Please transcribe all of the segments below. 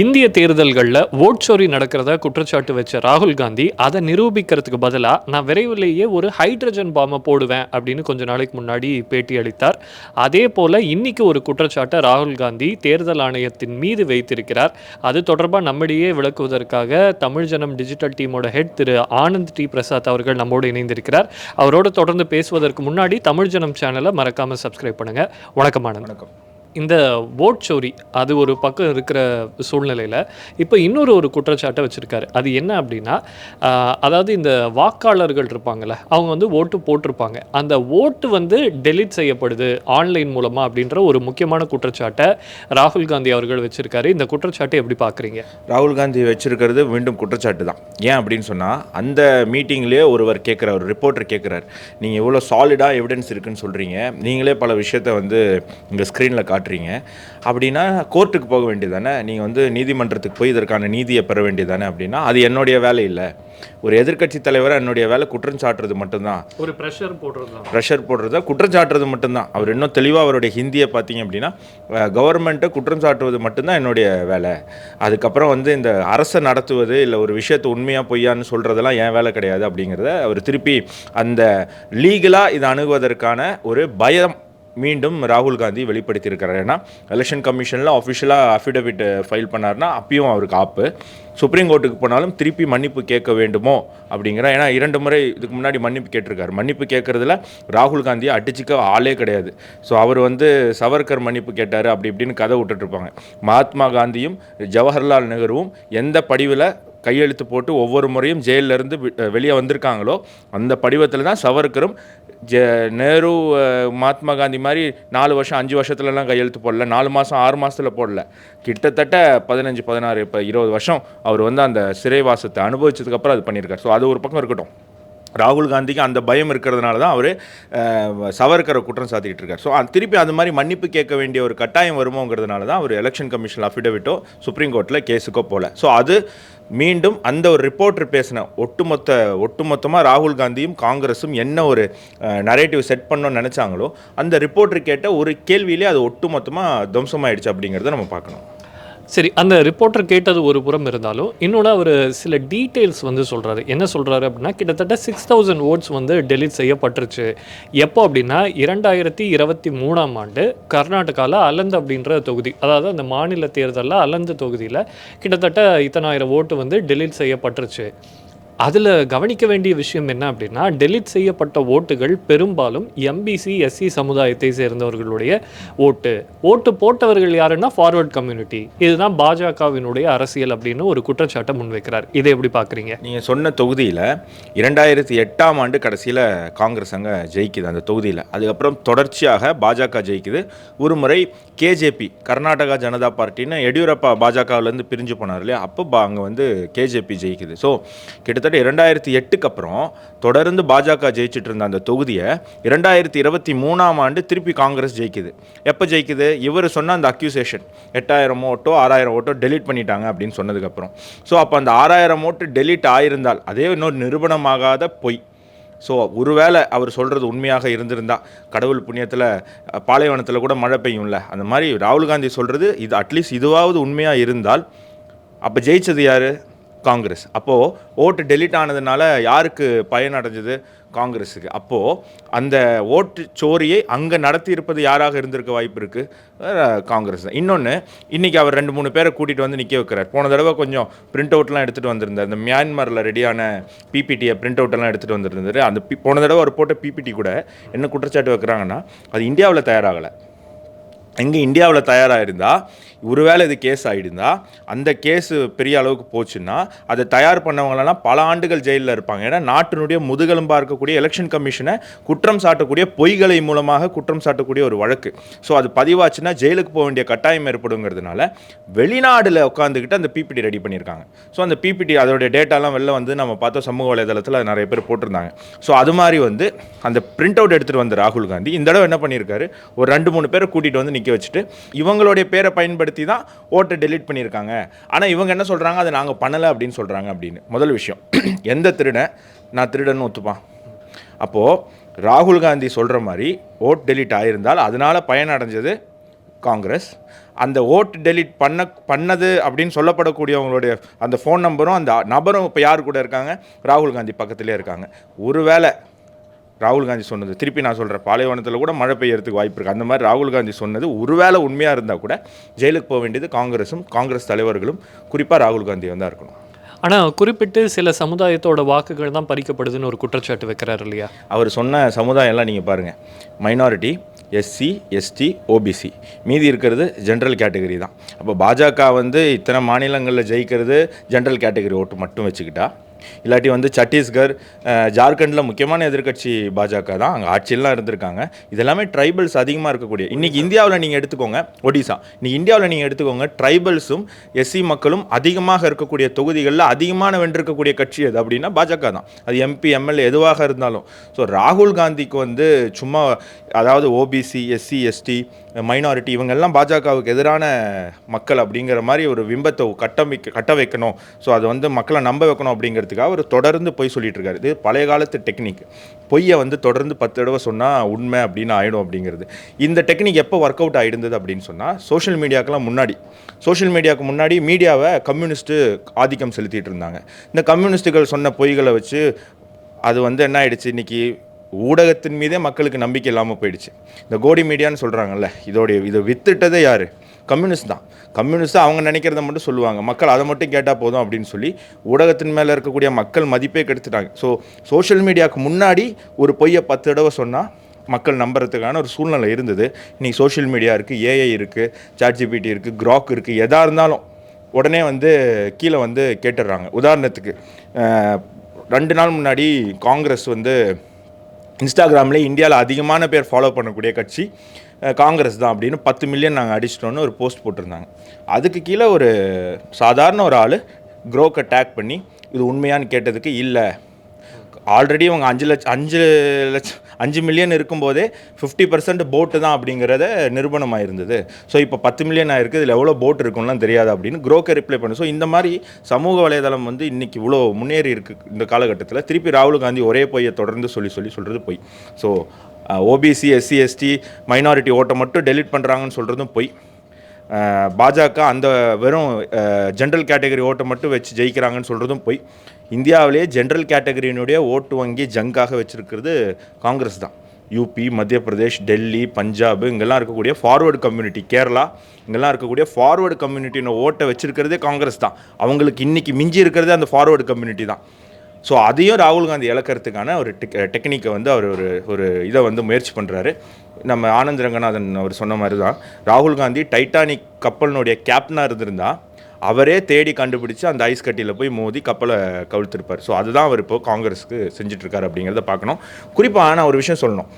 இந்திய தேர்தல்களில் ஓட்சோரி நடக்கிறதா குற்றச்சாட்டு வச்ச ராகுல் காந்தி அதை நிரூபிக்கிறதுக்கு பதிலாக நான் விரைவிலேயே ஒரு ஹைட்ரஜன் பாம்பை போடுவேன் அப்படின்னு கொஞ்ச நாளைக்கு முன்னாடி பேட்டி அளித்தார். அதே போல் இன்னைக்கு ஒரு குற்றச்சாட்டை ராகுல் காந்தி தேர்தல் ஆணையத்தின் மீது வைத்திருக்கிறார். அது தொடர்பாக நம்மிடையே விளக்குவதற்காக தமிழ் ஜனம் டிஜிட்டல் டீமோட ஹெட் திரு ஆனந்த் டி. பிரசாத் அவர்கள் நம்மோடு இணைந்திருக்கிறார். அவரோடு தொடர்ந்து பேசுவதற்கு முன்னாடி தமிழ் ஜனம் சேனலை மறக்காமல் சப்ஸ்கிரைப் பண்ணுங்கள் வணக்கம் ஆனந்த். வணக்கம். இந்த ஓட் சோரி அது ஒரு பக்கம் இருக்கிற சூழ்நிலையில் இப்போ இன்னொரு ஒரு குற்றச்சாட்டை வச்சுருக்காரு. அது என்ன அப்படின்னா அதாவது இந்த வாக்காளர்கள் இருப்பாங்கள்ல அவங்க வந்து ஓட்டு போட்டிருப்பாங்க. அந்த ஓட்டு வந்து டெலீட் செய்யப்படுது ஆன்லைன் மூலமாக அப்படின்ற ஒரு முக்கியமான குற்றச்சாட்டை ராகுல் காந்தி அவர்கள் வச்சுருக்காரு. இந்த குற்றச்சாட்டை எப்படி பார்க்குறீங்க? ராகுல் காந்தி வச்சுருக்கிறது மீண்டும் குற்றச்சாட்டு தான். ஏன் அப்படின்னு சொன்னால் அந்த மீட்டிங்லேயே ஒருவர் கேட்குறார் ஒரு ரிப்போர்ட்டர் கேட்குறார் நீங்கள் இவ்வளோ சாலிடாக எவிடன்ஸ் இருக்குன்னு சொல்கிறீங்க நீங்களே பல விஷயத்த வந்து இங்கே ஸ்க்ரீனில் காட்டுறீங்க. அப்படின்னா கோர்ட்டுக்கு போக வேண்டியதானே நீங்கள் வந்து நீதிமன்றத்துக்கு போய் இதற்கான நீதியை பெற வேண்டியதானே அப்படின்னா அது என்னுடைய வேலை இல்லை. ஒரு எதிர்க்கட்சி தலைவராக என்னுடைய வேலை குற்றம் சாட்டுறது மட்டும்தான். ஒரு ப்ரெஷர் போடுறது தான். ப்ரெஷர் போடுறத? குற்றம் சாட்டுறது மட்டும்தான். அவர் இன்னும் தெளிவாக அவருடைய ஹிந்தியை பார்த்தீங்க அப்படின்னா கவர்மெண்ட்டை குற்றம் சாட்டுவது மட்டும்தான் என்னுடைய வேலை. அதுக்கப்புறம் வந்து இந்த அரசை நடத்துவது இல்லை ஒரு விஷயத்தை உண்மையாக பொய்யான்னு சொல்கிறதெல்லாம் என் வேலை கிடையாது அப்படிங்கிறத அவர் திருப்பி அந்த லீகலாக இதை அணுகுவதற்கான ஒரு பயம் மீண்டும் ராகுல் காந்தி வெளிப்படுத்தியிருக்கிறார். ஏன்னா எலெக்ஷன் கமிஷனில் அஃபிஷியலாக அஃபிடவிட் ஃபைல் பண்ணார்னா அப்பயும் அவருக்கு ஆப்பு. சுப்ரீம் கோர்ட்டுக்கு போனாலும் திருப்பி மன்னிப்பு கேட்க வேண்டுமோ அப்படிங்கிற ஏன்னா இரண்டு முறை இதுக்கு முன்னாடி மன்னிப்பு கேட்டிருக்காரு. மன்னிப்பு கேட்குறதுல ராகுல் காந்தியை அடிச்சுக்க ஆளே கிடையாது. ஸோ அவர் வந்து சவர்கர் மன்னிப்பு கேட்டார் அப்படி இப்படின்னு கதை விட்டுட்ருப்பாங்க மகாத்மா காந்தியும் ஜவஹர்லால் நெஹ்ருவும் எந்த படிவில் கையெழுத்து போட்டு ஒவ்வொரு முறையும் ஜெயிலில் இருந்து வெளியே வந்திருக்காங்களோ அந்த படிவத்தில் தான் சவர்கரும் ஜ நேரு மகாத்மா காந்தி மாதிரி நாலு வருஷம் அஞ்சு வருஷத்துலலாம் கையெழுத்து போடல. நாலு மாதம் ஆறு மாதத்தில் போடல. கிட்டத்தட்ட பதினஞ்சு பதினாறு இப்போ இருபது வருஷம் அவர் வந்து அந்த சிறைவாசத்தை அனுபவிச்சதுக்கப்புறம் அது பண்ணியிருக்காரு. ஸோ அது ஒரு பக்கம் இருக்கட்டும். ராகுல் காந்திக்கு அந்த பயம் இருக்கிறதுனால தான் அவர் சவர்கரை குற்றம் சாத்திக்கிட்டு இருக்கார். ஸோ திருப்பி அது மாதிரி மன்னிப்பு கேட்க வேண்டிய ஒரு கட்டாயம் வருமோங்கிறதுனால தான் அவர் எலெக்ஷன் கமிஷன் அஃபிடவிட்டோ சுப்ரீம் கோர்ட்டில் கேஸுக்கோ போகல ஸோ அது மீண்டும் அந்த ஒரு ரிப்போர்ட்டர் பேசின ஒட்டுமொத்த ஒட்டுமொத்தமாக ராகுல் காந்தியும் காங்கிரஸும் என்ன ஒரு நரேட்டிவ் செட் பண்ணணும்னு நினச்சாங்களோ அந்த ரிப்போர்ட்டர் கேட்ட ஒரு கேள்வியிலே அது ஒட்டுமொத்தமாக துவம்சமாயிடுச்சு அப்படிங்கிறத நம்ம பார்க்கணும். சரி அந்த ரிப்போர்ட்டர் கேட்டது ஒரு புறம் இருந்தாலும் இன்னொன்று அவர் சில டீட்டெயில்ஸ் வந்து சொல்கிறாரு என்ன சொல்கிறாரு அப்படின்னா கிட்டத்தட்ட சிக்ஸ் தௌசண்ட் ஓட்ஸ் வந்து டெலிட் செய்யப்பட்டுருச்சு. எப்போ அப்படின்னா இரண்டாயிரத்தி இருபத்தி மூணாம் ஆண்டு கர்நாடகாவில் அலந்து அப்படின்ற தொகுதி அதாவது அந்த மாநில தேர்தலில் அலந்து தொகுதியில் கிட்டத்தட்ட இத்தனாயிரம் ஓட்டு வந்து டெலிட் செய்யப்பட்டுருச்சு. அதில் கவனிக்க வேண்டிய விஷயம் என்ன அப்படின்னா டெலிட் செய்யப்பட்ட ஓட்டுகள் பெரும்பாலும் எம்பிசி எஸ்சி சமுதாயத்தை சேர்ந்தவர்களுடைய ஓட்டு. ஓட்டு போட்டவர்கள் யாருன்னா ஃபார்வர்ட் கம்யூனிட்டி இதுதான் பாஜகவினுடைய அரசியல் அப்படின்னு ஒரு குற்றச்சாட்டை முன்வைக்கிறார். இதை எப்படி பார்க்குறீங்க? நீங்கள் சொன்ன தொகுதியில் இரண்டாயிரத்தி எட்டாம் ஆண்டு கடைசியில் காங்கிரஸ் அங்கே ஜெயிக்குது அந்த தொகுதியில். அதுக்கப்புறம் தொடர்ச்சியாக பாஜக ஜெயிக்குது. ஒரு முறை கேஜேபி கர்நாடகா ஜனதா பார்ட்டின்னு எடியூரப்பா பாஜகவிலேருந்து பிரிஞ்சு போனார் இல்லையா? அப்போ அங்கே வந்து கேஜேபி ஜெயிக்குது. ஸோ கிட்டத்தட்ட இரண்டாயிரத்தி எட்டுக்கு அப்புறம் தொடர்ந்து பாஜக ஜெயிச்சுட்டு இருந்த அந்த தொகுதியை இரண்டாயிரத்தி இருபத்தி மூணாம் ஆண்டு திருப்பி காங்கிரஸ் ஜெயிக்குது. எப்போ ஜெயிக்குது? இவர் சொன்ன அந்த அக்யூசேஷன் எட்டாயிரம் ஓட்டோ ஆறாயிரம் ஓட்டோ டெலிட் பண்ணிட்டாங்க அப்படின்னு சொன்னதுக்கப்புறம் ஸோ அப்போ அந்த ஆறாயிரம் ஓட்டு டெலிட் ஆயிருந்தால் அதே இன்னொரு நிரூபணமாகாத பொய். ஸோ ஒருவேளை அவர் சொல்கிறது உண்மையாக இருந்திருந்தா கடவுள் புண்ணியத்தில் பாலைவனத்தில் கூட மழை பெய்யும்ல அந்த மாதிரி ராகுல் காந்தி சொல்கிறது இது அட்லீஸ்ட் இதுவாவது உண்மையாக இருந்தால் அப்போ ஜெயிச்சது யார்? காங்கிரஸ். அப்போது ஓட்டு டெலீட் ஆனதுனால யாருக்கு பயன் அடைஞ்சது? காங்கிரஸுக்கு. அப்போது அந்த ஓட்டு சோரியை அங்கே நடத்தியிருப்பது யாராக இருந்திருக்க வாய்ப்பு இருக்குது காங்கிரஸ் தான். இன்னொன்று இன்றைக்கி அவர் ரெண்டு மூணு பேரை கூட்டிகிட்டு வந்து நிற்க வைக்கிறார். போன தடவை கொஞ்சம் பிரிண்ட் அவுட்லாம் எடுத்துகிட்டு வந்திருந்தார். இந்த மியான்மரில் ரெடியான பிபிடியை பிரிண்ட் அவுட்டெல்லாம் எடுத்துகிட்டு வந்திருந்தார். அந்த பி- போன தடவை அவர் போட்ட பிபிடி கூட என்ன குற்றச்சாட்டு வைக்கிறாங்கன்னா அது இந்தியாவில் தயாராகலை. எங்கே இந்தியாவில் தயாராக இருந்தால் ஒருவேளை இது கேஸ் ஆகிடுந்தா அந்த கேஸு பெரிய அளவுக்கு போச்சுன்னா அதை தயார் பண்ணவங்களெல்லாம் பல ஆண்டுகள் ஜெயிலில் இருப்பாங்க. ஏன்னா நாட்டினுடைய முதுகெலும்பாக இருக்கக்கூடிய எலெக்ஷன் கமிஷனை குற்றம் சாட்டக்கூடிய பொய்களை மூலமாக குற்றம் சாட்டக்கூடிய ஒரு வழக்கு. ஸோ அது பதிவாச்சுன்னா ஜெயிலுக்கு போக வேண்டிய கட்டாயம் ஏற்படுங்கிறதுனால வெளிநாடில் உட்காந்துக்கிட்டு அந்த பிபிடி ரெடி பண்ணியிருக்காங்க. ஸோ அந்த பிபிடி அதோடைய டேட்டாலாம் வெளில வந்து நம்ம பார்த்தோம். சமூக வலைதளத்தில் நிறைய பேர் போட்டிருந்தாங்க. ஸோ அது மாதிரி வந்து அந்த பிரிண்ட் அவுட் எடுத்துகிட்டு வந்த ராகுல் காந்தி இந்த தடவை என்ன பண்ணியிருக்காரு? ஒரு ரெண்டு மூணு பேரை கூட்டிகிட்டு வந்து நிற்க வச்சுட்டு இவங்களுடைய பேரை பயன்படுத்தி தான் ஓட்டை டெலீட் பண்ணியிருக்காங்க. ஆனால் இவங்க என்ன சொல்கிறாங்க அதை நாங்கள் பண்ணலை அப்படின்னு சொல்கிறாங்க அப்படின்னு. முதல் விஷயம். எந்த திருடன்? நான் திருடன்னு ஒத்துப்பான். அப்போது ராகுல் காந்தி சொல்கிற மாதிரி ஓட் டெலிட் ஆகியிருந்தால் அதனால் பயனடைஞ்சது காங்கிரஸ். அந்த ஓட் டெலிட் பண்ண பண்ணது அப்படின்னு சொல்லப்படக்கூடியவங்களுடைய அந்த ஃபோன் நம்பரும் அந்த நபரும் இப்போ யார் கூட இருக்காங்க? ராகுல் காந்தி பக்கத்துலேயே இருக்காங்க. ஒருவேளை ராகுல் காந்தி சொன்னது. திருப்பி நான் சொல்கிறேன் பாலைவனத்தில் கூட மழை பெய்யறதுக்கு வாய்ப்பு இருக்குது அந்த மாதிரி ராகுல் காந்தி சொன்னது ஒருவேளை உண்மையாக இருந்தால் கூட ஜெயிலுக்கு போக வேண்டியது காங்கிரஸும் காங்கிரஸ் தலைவர்களும் குறிப்பாக ராகுல் காந்தி தான் இருக்கணும். ஆனால் குறிப்பிட்டு சில சமுதாயத்தோட வாக்குகள் தான் பறிக்கப்படுதுன்னு ஒரு குற்றச்சாட்டு வைக்கிறாரு இல்லையா? அவர் சொன்ன சமுதாயம்லாம் நீங்கள் பாருங்கள் மைனாரிட்டி எஸ்சி எஸ்டி ஓபிசி மீதி இருக்கிறது ஜென்ரல் கேட்டகரி தான். அப்போ பாஜக வந்து இத்தனை மாநிலங்களில் ஜெயிக்கிறது ஜென்ரல் கேட்டகரி ஓட்டு மட்டும் வச்சுக்கிட்டா இல்லாட்டி வந்து சத்தீஸ்கர் ஜார்க்கண்டில் முக்கியமான எதிர்க்கட்சி பாஜக தான். அங்கே ஆட்சியெல்லாம் இருந்திருக்காங்க. இதெல்லாமே ட்ரைபல்ஸ் அதிகமாக இருக்கக்கூடிய இன்றைக்கி இந்தியாவில் நீங்கள் எடுத்துக்கோங்க ஒடிசா. இன்றைக்கி இந்தியாவில் நீங்கள் எடுத்துக்கோங்க ட்ரைபல்ஸும் எஸ்சி மக்களும் அதிகமாக இருக்கக்கூடிய தொகுதிகளில் அதிகமான வென்றிருக்கக்கூடிய கட்சி எது அப்படின்னா பாஜக தான். அது எம்பி எம்எல்ஏ எதுவாக இருந்தாலும். ஸோ ராகுல் காந்திக்கு வந்து சும்மா அதாவது ஓபிசி எஸ்சி எஸ்டி மைனாரிட்டி இவங்கெல்லாம் பாஜகவுக்கு எதிரான மக்கள் அப்படிங்கிற மாதிரி ஒரு விம்பத்தை கட்டமைக்க கட்ட வைக்கணும் ஸோ அதை வந்து மக்களை நம்ப வைக்கணும் அப்படிங்கிறதுக்காக அவர் தொடர்ந்து பொய் சொல்லிட்டு இருக்காரு. இது பழைய காலத்து டெக்னிக் பொய்யை வந்து தொடர்ந்து பத்து தடவை சொன்னால் உண்மை அப்படின்னு ஆகிடும் அப்படிங்கிறது. இந்த டெக்னிக் எப்போ ஒர்க் அவுட் ஆகிடுந்தது அப்படின்னு சொன்னால் சோஷியல் மீடியாக்கெல்லாம் முன்னாடி. சோஷியல் மீடியாவுக்கு முன்னாடி மீடியாவை கம்யூனிஸ்ட்டு ஆதிக்கம் செலுத்திட்டு இருந்தாங்க. இந்த கம்யூனிஸ்ட்டுகள் சொன்ன பொய்களை வச்சு அது வந்து என்ன ஆயிடுச்சு? இன்னைக்கு ஊடகத்தின் மீதே மக்களுக்கு நம்பிக்கை இல்லாமல் போயிடுச்சு. இந்த கோடி மீடியான்னு சொல்கிறாங்கல்ல இதோடைய இதை வித்துட்டதே யார்? கம்யூனிஸ்ட் தான். கம்யூனிஸ்ட் அவங்க நினைக்கிறத மட்டும் சொல்லுவாங்க. மக்கள் அதை மட்டும் கேட்டால் போதும் அப்படின்னு சொல்லி ஊடகத்தின் மேலே இருக்கக்கூடிய மக்கள் மதிப்பே கெடுத்துட்டாங்க. ஸோ சோஷியல் மீடியாவுக்கு முன்னாடி ஒரு பொய்யை பத்து தடவை சொன்னால் மக்கள் நம்புறதுக்கான ஒரு சூழ்நிலை இருந்தது. இன்றைக்கி சோஷியல் மீடியா இருக்குது ஏஐ இருக்குது சாட்ஜிபிடி இருக்குது க்ராக் இருக்குது எதாக இருந்தாலும் உடனே வந்து கீழே வந்து கேட்டுடுறாங்க. உதாரணத்துக்கு ரெண்டு நாள் முன்னாடி காங்கிரஸ் வந்து இன்ஸ்டாகிராமில் இந்தியாவில் அதிகமான பேர் ஃபாலோ பண்ணக்கூடிய கட்சி காங்கிரஸ் தான் அப்படின்னு பத்து மில்லியன் நாங்கள் அடிச்சிட்டோன்னு ஒரு போஸ்ட் போட்டிருந்தாங்க. அதுக்கு கீழே ஒரு சாதாரண ஒரு ஆள் க்ரோக்கை டேக் பண்ணி இது உண்மையான்னு கேட்டதுக்கு இல்லை. ஆல்ரெடி அவங்க அஞ்சு லட்சம் அஞ்சு லட்சம் அஞ்சு மில்லியன் இருக்கும்போதே ஃபிஃப்டி பர்சன்ட் போட்டு தான் அப்படிங்கிறத நிரூபணமாக இருந்தது ஸோ இப்போ பத்து மில்லியன் ஆயிருக்கு இதில் எவ்வளோ போட் இருக்கும்லாம் தெரியாது அப்படின்னு க்ரோக்கை ரிப்ளை பண்ணு. ஸோ இந்த மாதிரி சமூக வலைதளம் வந்து இன்னைக்கு இவ்வளோ முன்னேறி இருக்கு இந்த காலகட்டத்தில். திருப்பி ராகுல் காந்தி ஒரே பொய்யை தொடர்ந்து சொல்லி சொல்லி சொல்கிறது பொய். So OBC SC ST minority ஓட்டை மட்டும் டெலீட் பண்ணுறாங்கன்னு சொல்கிறதும் பொய். பாஜக அந்த வெறும் ஜென்ரல் கேட்டகரி ஓட்டை மட்டும் வச்சு ஜெயிக்கிறாங்கன்னு சொல்கிறதும் போய் இந்தியாவிலேயே ஜென்ரல் கேட்டகரியினுடைய ஓட்டு வங்கி ஜங்காக வச்சுருக்கிறது காங்கிரஸ் தான். யூபி மத்திய பிரதேஷ் டெல்லி பஞ்சாப் இங்கெல்லாம் இருக்கக்கூடிய ஃபார்வர்டு கம்யூனிட்டி கேரளா இங்கெல்லாம் இருக்கக்கூடிய ஃபார்வர்டு கம்யூனிட்டின ஓட்டை வச்சுருக்கிறதே காங்கிரஸ் தான். அவங்களுக்கு இன்றைக்கி மிஞ்சி இருக்கிறதே அந்த ஃபார்வர்டு கம்யூனிட்டி தான். ஸோ அதையும் ராகுல் காந்தி இழக்கிறதுக்கான ஒரு டெக் டெக்னிக்கை வந்து அவர் ஒரு ஒரு இதை வந்து முயற்சி பண்ணுறாரு நம்ம ஆனந்த் ரங்கநாதன் அவர் சொன்ன மாதிரி தான் ராகுல் காந்தி டைட்டானிக் கப்பலினுடைய கேப்டனாக இருந்திருந்தா அவரே தேடி கண்டுபிடிச்சு அந்த ஐஸ் கட்டியில் போய் மோதி கப்பலை கவிழ்த்திருப்பார். ஸோ அதுதான் அவர் இப்போ காங்கிரஸுக்கு செஞ்சிட்ருக்காரு அப்படிங்கிறத பார்க்கணும். குறிப்பாக நான் ஒரு விஷயம் சொல்லணும்.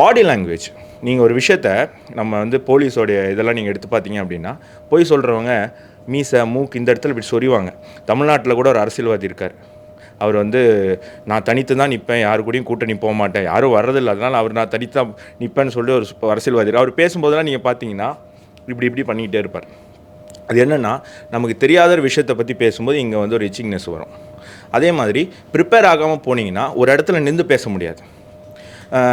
பாடி லாங்குவேஜ் நீங்கள் ஒரு விஷயத்த நம்ம வந்து போலீஸோடைய இதெல்லாம் நீங்கள் எடுத்து பார்த்தீங்க அப்படின்னா போய் சொல்கிறவங்க மீசை மூக்கு இந்த இடத்துல இப்படி சொறிவாங்க தமிழ்நாட்டில் கூட ஒரு அரசியல்வாதி இருக்கார். அவர் வந்து நான் தனித்து தான் நிற்பேன். யாரு கூடயும் கூட்டணி போக மாட்டேன். யாரும் வர்றதில்லை. அதனால் அவர் நான் தனித்து தான் நிற்பேன்னு சொல்லி ஒரு சுப்ப- அரசியல்வாதி அவர் பேசும்போதெல்லாம் நீங்கள் பார்த்தீங்கன்னா இப்படி இப்படி பண்ணிக்கிட்டே இருப்பார். அது என்னென்னா நமக்கு தெரியாத ஒரு விஷயத்தை பற்றி பேசும்போது இங்கே வந்து ஒரு இச்சிங்னஸ் வரும். அதே மாதிரி ப்ரிப்பேர் ஆகாமல் போனீங்கன்னா ஒரு இடத்துல நின்று பேச முடியாது.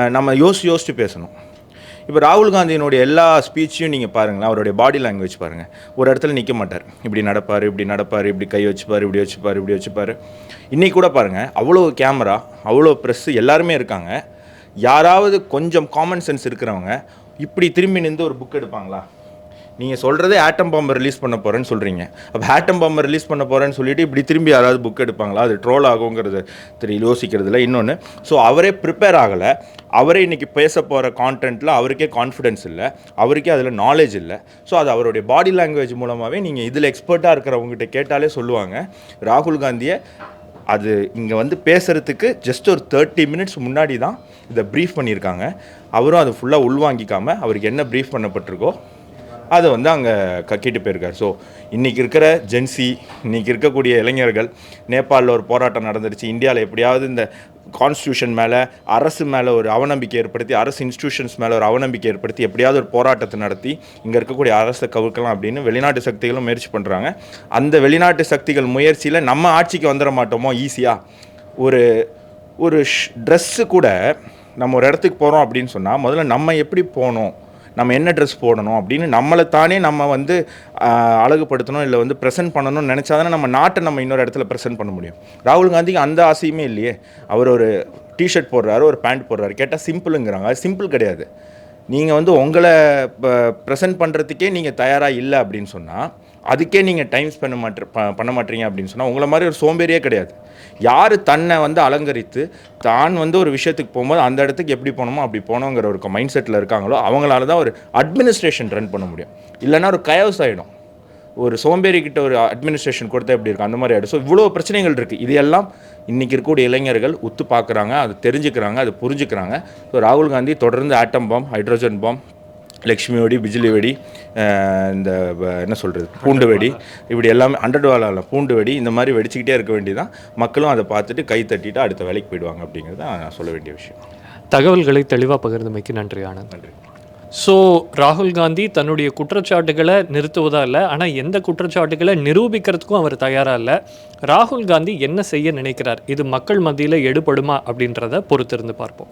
நம்ம யோசிச்சு யோசிச்சு பேசணும். இப்போ ராகுல் காந்தியினுடைய எல்லா ஸ்பீச்சையும் நீங்கள் பாருங்களேன் அவருடைய பாடி லாங்குவேஜ் பாருங்கள் ஒரு இடத்துல நிற்க மாட்டார். இப்படி நடப்பார் இப்படி நடப்பார் இப்படி கை வச்சுப்பார் இப்படி வச்சுப்பார் இப்படி வச்சுப்பார். இன்றைக்கி கூட பாருங்கள் அவ்வளோ கேமரா அவ்வளோ ப்ரெஸ்ஸு எல்லாருமே இருக்காங்க. யாராவது கொஞ்சம் காமன் சென்ஸ் இருக்கிறவங்க இப்படி திரும்பி நின்று ஒரு புக் எடுப்பாங்களா? நீங்கள் சொல்கிறதே ஆட்டம் பாம்பை ரிலீஸ் பண்ண போகிறேன்னு சொல்கிறீங்க அப்போ ஆட்டம் பாம்பை ரிலீஸ் பண்ண போகிறேன்னு சொல்லிட்டு இப்படி திரும்பி யாராவது புக் எடுப்பாங்களா? அது ட்ரோல் ஆகுங்கிறது தெரியல யோசிக்கிறதுல இன்னொன்று ஸோ அவரே ப்ரிப்பேர் ஆகலை. அவரே இன்றைக்கி பேச போகிற கான்டென்ட்டில் அவருக்கே கான்ஃபிடென்ஸ் இல்லை. அவருக்கே அதில் நாலேஜ் இல்லை. ஸோ அது அவருடைய பாடி லாங்குவேஜ் மூலமாகவே நீங்கள் இதில் எக்ஸ்பர்ட்டாக இருக்கிறவங்ககிட்ட கேட்டாலே சொல்லுவாங்க. ராகுல் காந்தியை அது இங்கே வந்து பேசுகிறதுக்கு ஜஸ்ட் ஒரு தேர்ட்டி மினிட்ஸ் முன்னாடி தான் இதை ப்ரீஃப் பண்ணியிருக்காங்க. அவரும் அதை ஃபுல்லாக உள்வாங்கிக்காமல் அவருக்கு என்ன ப்ரீஃப் பண்ணப்பட்டிருக்கோ அதை வந்து அங்கே கக்கிட்டு போயிருக்கார். ஸோ இன்றைக்கி இருக்கிற ஜென்சி இன்றைக்கி இருக்கக்கூடிய இளைஞர்கள் நேபாளில் ஒரு போராட்டம் நடந்துருச்சு. இந்தியாவில் எப்படியாவது இந்த கான்ஸ்டியூஷன் மேலே அரசு மேலே ஒரு அவநம்பிக்கை ஏற்படுத்தி அரசு இன்ஸ்டியூஷன்ஸ் மேலே ஒரு அவநம்பிக்கை ஏற்படுத்தி எப்படியாவது ஒரு போராட்டத்தை நடத்தி இங்கே இருக்கக்கூடிய அரசை கவுக்கலாம் அப்படின்னு வெளிநாட்டு சக்திகளும் முயற்சி பண்ணுறாங்க அந்த வெளிநாட்டு சக்திகள் முயற்சியில் நம்ம ஆட்சிக்கு வந்துட மாட்டோமோ? ஈஸியாக ஒரு ஒரு ட்ரெஸ்ஸு கூட நம்ம ஒரு இடத்துக்கு போகிறோம் அப்படின்னு சொன்னால் முதல்ல நம்ம எப்படி போகணும் நம்ம என்ன ட்ரெஸ் போடணும் அப்படின்னு நம்மளை தானே நம்ம வந்து அழகுபடுத்தணும் இல்லை வந்து ப்ரெசென்ட் பண்ணணும்னு நினச்சா தானே நம்ம நாட்டை நம்ம இன்னொரு இடத்துல ப்ரெசென்ட் பண்ண முடியும். ராகுல் காந்திக்கு அந்த ஆசையுமே இல்லையே. அவர் ஒரு டிஷர்ட் போடுறாரு ஒரு பேண்ட் போடுறாரு. கேட்டால் சிம்பிளுங்கிறாங்க அது சிம்பிள் கிடையாது. நீங்கள் வந்து உங்களை ப்ரெசென்ட் பண்ணுறதுக்கே நீங்கள் தயாராக இல்லை அப்படின்னு சொன்னால் அதுக்கே நீங்கள் டைம் ஸ்பெண்ட் மாட்டு பண்ண மாட்டீங்க அப்படின்னு சொன்னால் உங்களை மாதிரி ஒரு சோம்பேறியே கிடையாது. யார் தன்னை வந்து அலங்கரித்து தான் வந்து ஒரு விஷயத்துக்கு போகும்போது அந்த இடத்துக்கு எப்படி போகணுமோ அப்படி போகணுங்கிற ஒரு மைண்ட் செட்டில் இருக்காங்களோ அவங்களால தான் ஒரு அட்மினிஸ்ட்ரேஷன் ரன் பண்ண முடியும். இல்லைன்னா ஒரு கயோஸ் ஆகிடும் ஒரு சோம்பேறி கிட்ட ஒரு அட்மினிஸ்ட்ரேஷன் கொடுத்தா எப்படி இருக்கும்? அந்த மாதிரி ஆகிடும் ஸோ இவ்வளோ பிரச்சனைகள் இருக்குது இது எல்லாம் இன்றைக்கி இருக்கக்கூடிய இளைஞர்கள் உத்து பார்க்குறாங்க அது தெரிஞ்சுக்கிறாங்க அது புரிஞ்சுக்கிறாங்க. ஸோ ராகுல் காந்தி தொடர்ந்து atom bomb hydrogen bomb Lakshmi வெடி பிஜிலி வெடி இந்த என்ன சொல்கிறது பூண்டு வெடி இப்படி எல்லாமே ஹண்ட்ரட் வாலால பூண்டு வெடி இந்த மாதிரி வெடிச்சுக்கிட்டே இருக்க வேண்டியதான் மக்களும் அதை பார்த்துட்டு கை தட்டிட்டு அடுத்த வேலைக்கு போயிடுவாங்க அப்படிங்கிறது தான் நான் சொல்ல வேண்டிய விஷயம். தகவல்களை தெளிவாக பகிர்ந்தமைக்கு நன்றி ஆனந்த். நன்றி. ஸோ ராகுல் காந்தி தன்னுடைய குற்றச்சாட்டுகளை நிறுத்துவதா இல்லை ஆனால் எந்த குற்றச்சாட்டுகளை நிரூபிக்கிறதுக்கும் அவர் தயாராக இல்லை. ராகுல் காந்தி என்ன செய்ய நினைக்கிறார்? இது மக்கள் மத்தியில் எடுபடுமா அப்படின்றத பொறுத்திருந்து பார்ப்போம்.